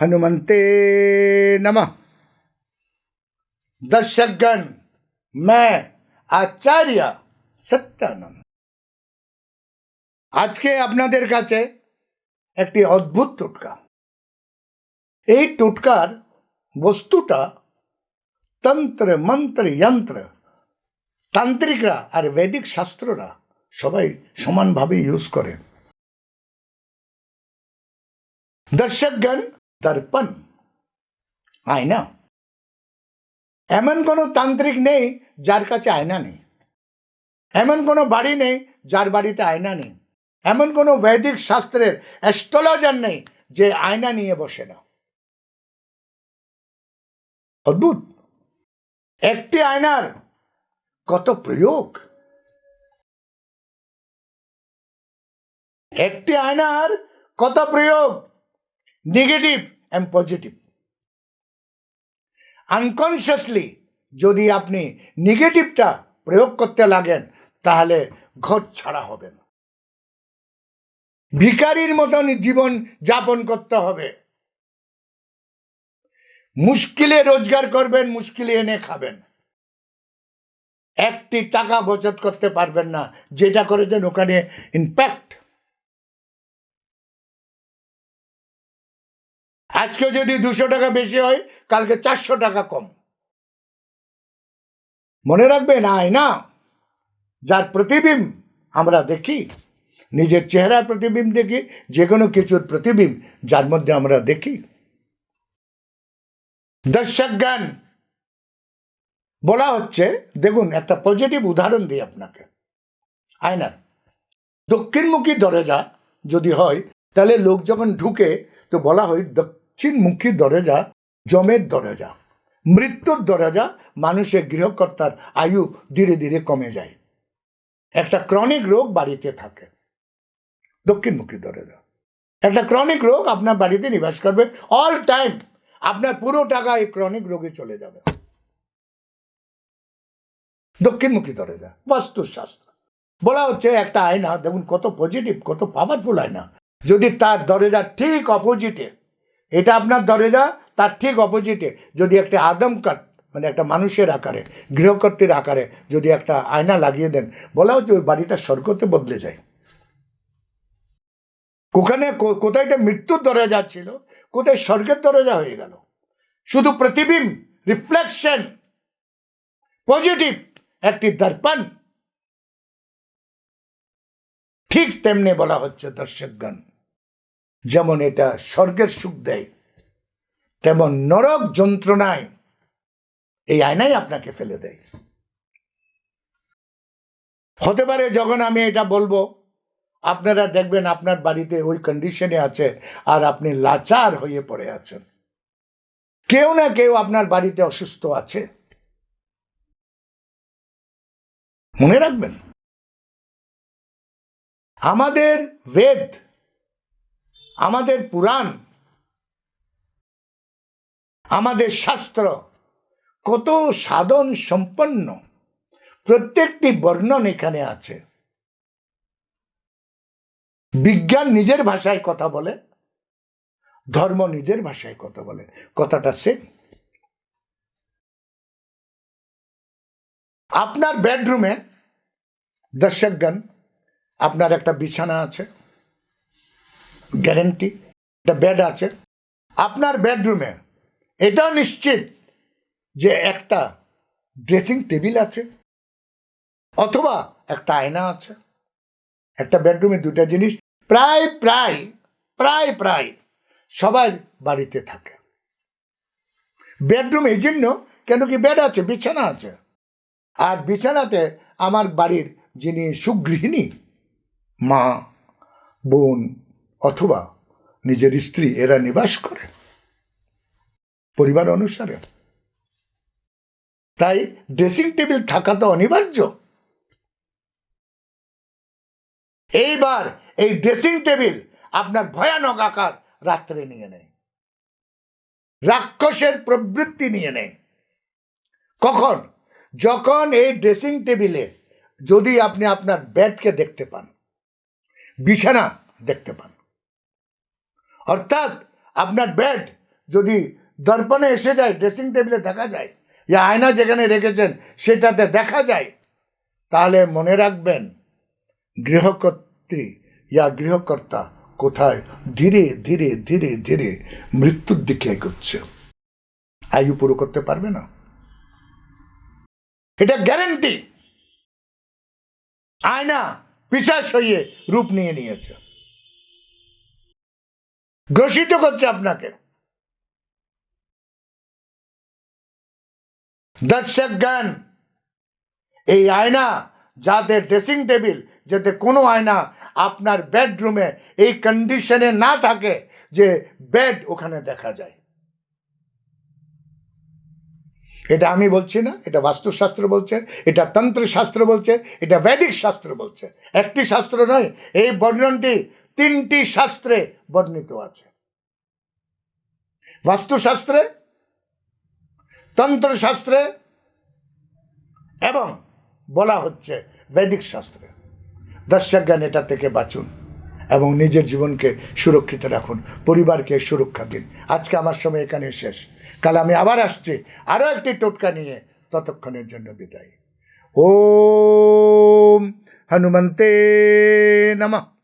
हनुमंते नमः दर्शकगण मैं আচার্য সত্যানন্দ আজকে আপনাদের কাছে একটি অদ্ভুত টোটকা এই টোটকার বস্তুটা তন্ত্র মন্ত্র যন্ত্র তান্ত্রিকরা আর বৈদিক শাস্ত্ররা সবাই সমানভাবে ইউজ করে দর্শকগণ দর্পণ। আয়না। এমন কোনো তান্ত্রিক নেই যার কাছে আয়না নেই। এমন কোনো বাড়ি নেই যার বাড়িতে আয়না নেই। এমন কোনো বৈদিক শাস্ত্রের অ্যাস্ট্রোলজার নেই যে আয়না নিয়ে বসে না। অদ্ভুত। একটি আয়নার কত প্রয়োগ? একটি আয়নার কত প্রয়োগ? নেগেটিভ অ্যান্ড পজিটিভ আনকনসিয়াসলি যদি আপনি নেগেটিভটা প্রয়োগ করতে লাগেন, তাহলে ঘর ছাড়া হবেন ভিকারির মতন জীবন যাপন করতে হবে। মুশকিলে রোজগার করবেন, মুশকিলে এনে খাবেন। একটি টাকা বচত করতে পারবেন না, যেটা করেছেন ওখানে ইনপ্যাক্ট আজকে যদি দুশো টাকা বেশি হয়, কালকে চারশো টাকা কম। মনে রাখবেন আয়না যার প্রতিবিম্ব আমরা দেখি, নিজের চেহারার প্রতিবিম্ব দেখি যে কোনো কিছুর প্রতিবিম্ব যার মধ্যে আমরা দেখি। দর্শক জ্ঞান বলা হচ্ছে, দেখুন, একটা পজিটিভ উদাহরণ দিই আপনাকে। আয়নার দক্ষিণমুখী দরজা যদি হয়, তাহলে লোক যখন ঢুকে, তো বলা হয় দক্ষিণমুখী দরজা, জমের দরজা। মৃত্যুর দরজা মানুষের গৃহকর্তার আয়ু ধীরে ধীরে কমে যায়। একটা ক্রনিক রোগ বাড়িতে থাকে। দক্ষিণমুখী দরজা। একটা ক্রনিক রোগ আপনার বাড়িতে নিবাস করবে অল টাইম আপনার পুরো টাকা এই ক্রনিক রোগে চলে যাবে। দক্ষিণমুখী দরজা। বাস্তুশাস্ত্র। বলা হচ্ছে একটা আয়না, দেখুন কত পজিটিভ কত পাওয়ারফুল আয়না। যদি তার দরজা ঠিক অপোজিটে এটা আপনার দরজা, তার ঠিক অপোজিটে যদি একটা আদম কাট মানে একটা মানুষের আকারে গৃহকর্তীর আকারে যদি একটা আয়না লাগিয়ে দেন, বলা হচ্ছে ওই বাড়িটা স্বর্গতে বদলে যায়। ওখানে কোথায় এটা মৃত্যুর দরজা ছিল, কোথায় স্বর্গের দরজা হয়ে গেল। শুধু প্রতিবিম্ব রিফ্লেকশন পজিটিভ একটি দর্পণ। ঠিক তেমনি বলা হচ্ছে দর্শকগণ। যেমন এটা স্বর্গের সুখ দেয়, তেমন নরক যন্ত্রণায় এই আয়নাই আপনাকে ফেলে দেয়। হতে পারে যখন আমি এটা বলব, আপনারা দেখবেন আপনার বাড়িতে ওই কন্ডিশনে আছে আর আপনি লাচার হয়ে পড়ে আছেন। কেউ না কেউ আপনার বাড়িতে অসুস্থ আছে। মনে রাখবেন, আমাদের বেদ আমাদের পুরাণ, আমাদের শাস্ত্র কত সাধন সম্পন্ন। প্রত্যেকটি বর্ণন এখানে আছে। বিজ্ঞান নিজের ভাষায় কথা বলে, ধর্ম নিজের ভাষায় কথা বলে। কথাটা সেম আপনার বেডরুমে দর্শকগণ, আপনার একটা বিছানা আছে। গ্যারেন্টি একটা বেড আছে। আপনার বেডরুমে এটাও নিশ্চিত যে একটা ড্রেসিং টেবিল আছে, অথবা একটা আয়না আছে। একটা বেডরুমে দুটা জিনিস প্রায় প্রায় প্রায় প্রায় সবার বাড়িতে থাকে। বেডরুম এই জন্য কেন কি বেড আছে, বিছানা আছে। আর বিছানাতে আমার বাড়ির যিনি সুগৃহিণী, মা, বোন অথবা নিজের স্ত্রী, এরা নিবাস করে। পরিবার অনুসারে। তাই ড্রেসিং টেবিল থাকা তো অনিবার্য। এইবার এই ড্রেসিং টেবিল আপনার ভয়ানক আকার রাত্রে নিয়ে নেয়। রাক্ষসের প্রবৃত্তি নিয়ে নেয়। কখন? যখন এই ড্রেসিং টেবিলে যদি আপনি আপনার বেডকে দেখতে পান, বিছানা দেখতে পান অর্থাৎ আপনার বেড যদি দর্পণে এসে যায় ড্রেসিং টেবিলে দেখা যায় ইয়া আয়না যেখানে রেখেছেন সেটাতে দেখা যায়, তাহলে মনে রাখবেন গৃহকর্ত্রী ইয়া গৃহকর্তা কোথায়? ধীরে ধীরে ধীরে ধীরে মৃত্যুর দিকে এগোচ্ছে। আয়ু পুরো করতে পারবে না। এটা গ্যারেন্টি আয়না পিসাস হইয়ে রূপ নিয়ে নিয়েছে। গ্রসিত করছে আপনাকে। দর্শক গান, এই আয়না যাদের ড্রেসিং টেবিল যাতে কোনো আয়না আপনার বেডরুমে এই কন্ডিশনে না থাকে যে বেড ওখানে দেখা যায়। এটা আমি বলছি না, এটা বাস্তুশাস্ত্র বলছে, এটা তন্ত্রশাস্ত্র বলছে, এটা বৈদিক শাস্ত্র বলছে। একটি শাস্ত্র নয়, এই বর্ণনটি তিনটি শাস্ত্রে বর্ণিত আছে। বাস্তুশাস্ত্রে, তন্ত্রশাস্ত্রে এবং বলা হচ্ছে বৈদিক শাস্ত্রে। দর্শক জ্ঞান এটা থেকে বাঁচুন এবং নিজের জীবনকে সুরক্ষিত রাখুন, পরিবারকে সুরক্ষা দিন। আজকে আমার সময় এখানে শেষ। কাল আমি আবার আসছি আরও একটি টোটকা নিয়ে ততক্ষণের জন্য বিদায়। ও হনুমন্তে নমঃ।